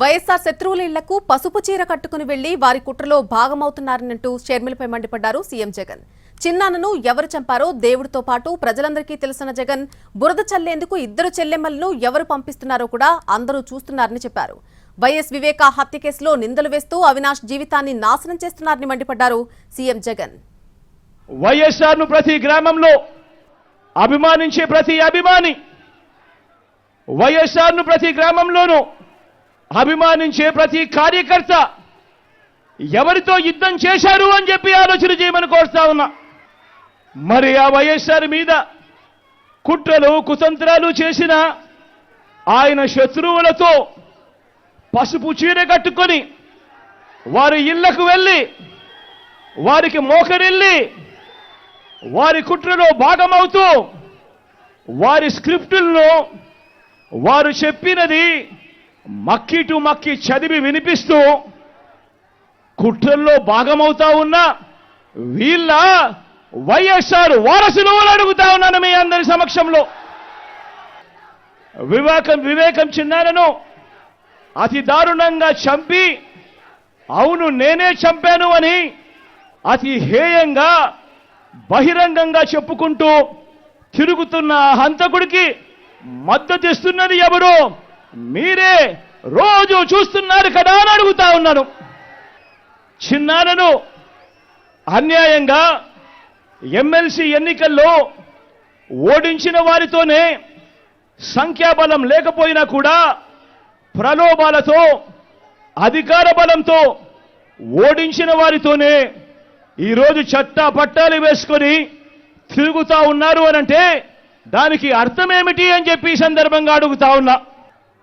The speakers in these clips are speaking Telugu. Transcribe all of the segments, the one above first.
వైఎస్సార్ శత్రువుల ఇళ్ళకు పసుపు చీర కట్టుకుని వెళ్ళి వారి కుట్రలో భాగమవుతున్నారనంటూ షర్మిలపై మండిపడ్డారు సీఎం జగన్. చిన్నాన్నను ఎవరు చంపారో దేవుడితో పాటు ప్రజలందరికీ తెలిసిన జగన్ బురద చల్లేందుకు ఇద్దరు చెల్లెమ్మలను ఎవరు పంపిస్తున్నారో కూడా అందరూ చూస్తున్నారని చెప్పారు. వైఎస్ వివేక హత్య కేసులో నిందలు వేస్తూ అవినాష్ జీవితాన్ని నాశనం చేస్తున్నారని మండిపడ్డారు సీఎం జగన్. వైఎస్ఆర్ను ప్రతి గ్రామంలో అభిమానించే ప్రతి అభిమాని వైఎస్ఆర్ను ప్రతి గ్రామంలోనూ అభిమానించే ప్రతి కార్యకర్త ఎవరితో యుద్ధం చేశారు అని చెప్పి ఆలోచన చేయమని కోరుతా ఉన్నా. మరి ఆ వైఎస్ఆర్ మీద కుట్రలు కుతంత్రాలు చేసిన ఆయన శత్రువులతో పసుపు చీర కట్టుకొని వారి ఇళ్ళకు వెళ్ళి వారికి మోకరిల్లి వారి కుట్రలో భాగమవుతూ వారి స్క్రిప్టులను వారు చెప్పినది మక్కి టు మక్కి చదివి వినిపిస్తూ కుట్రల్లో భాగమవుతా ఉన్న వీళ్ళ వైఎస్ఆర్ వారసులు అడుగుతా ఉన్నాను మీ అందరి సమక్షంలో. వివేకం వివేకం చిన్నారను అతి దారుణంగా చంపి అవును నేనే చంపాను అని అతి హేయంగా బహిరంగంగా చెప్పుకుంటూ తిరుగుతున్న హంతకుడికి మద్దతు ఇస్తున్నది ఎవరు? మీరే రోజు చూస్తున్నారు కదా అని అడుగుతా ఉన్నాను. చిన్నారను అన్యాయంగా ఎమ్మెల్సీ ఎన్నికల్లో ఓడించిన వారితోనే సంఖ్యాబలం లేకపోయినా కూడా ప్రలోభాలతో అధికార బలంతో ఓడించిన వారితోనే ఈరోజు చట్టా పట్టాలు వేసుకొని తిరుగుతా ఉన్నారు అనంటే దానికి అర్థమేమిటి అని చెప్పి సందర్భంగా అడుగుతా ఉన్నా.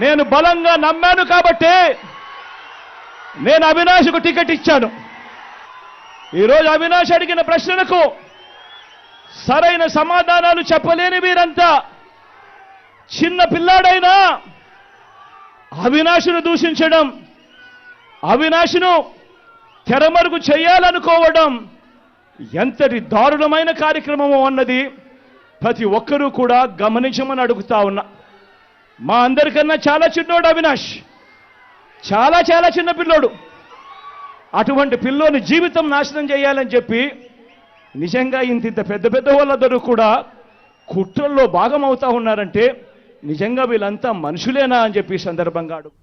నేను బలంగా నమ్మాను కాబట్టే నేను అవినాష్కు టికెట్ ఇచ్చాను. ఈరోజు అవినాష్ అడిగిన ప్రశ్నలకు సరైన సమాధానాలు చెప్పలేని వీరంతా చిన్న పిల్లాడైనా అవినాశును దూషించడం అవినాశును తెరమరుగు చేయాలనుకోవడం ఎంతటి దారుణమైన కార్యక్రమము అన్నది ప్రతి ఒక్కరూ కూడా గమనించమని అడుగుతా ఉన్నా. మా అందరికన్నా చాలా చిన్నోడు అవినాష్. చాలా చాలా చిన్న పిల్లోడు. అటువంటి పిల్లోని జీవితం నాశనం చేయాలని చెప్పి నిజంగా ఇంత ఇంత పెద్ద పెద్ద వాళ్ళందరూ కూడా కుట్రల్లో భాగం అవుతా ఉన్నారంటే నిజంగా వీళ్ళంతా మనుషులేనా అని చెప్పి సందర్భంగా అడుగు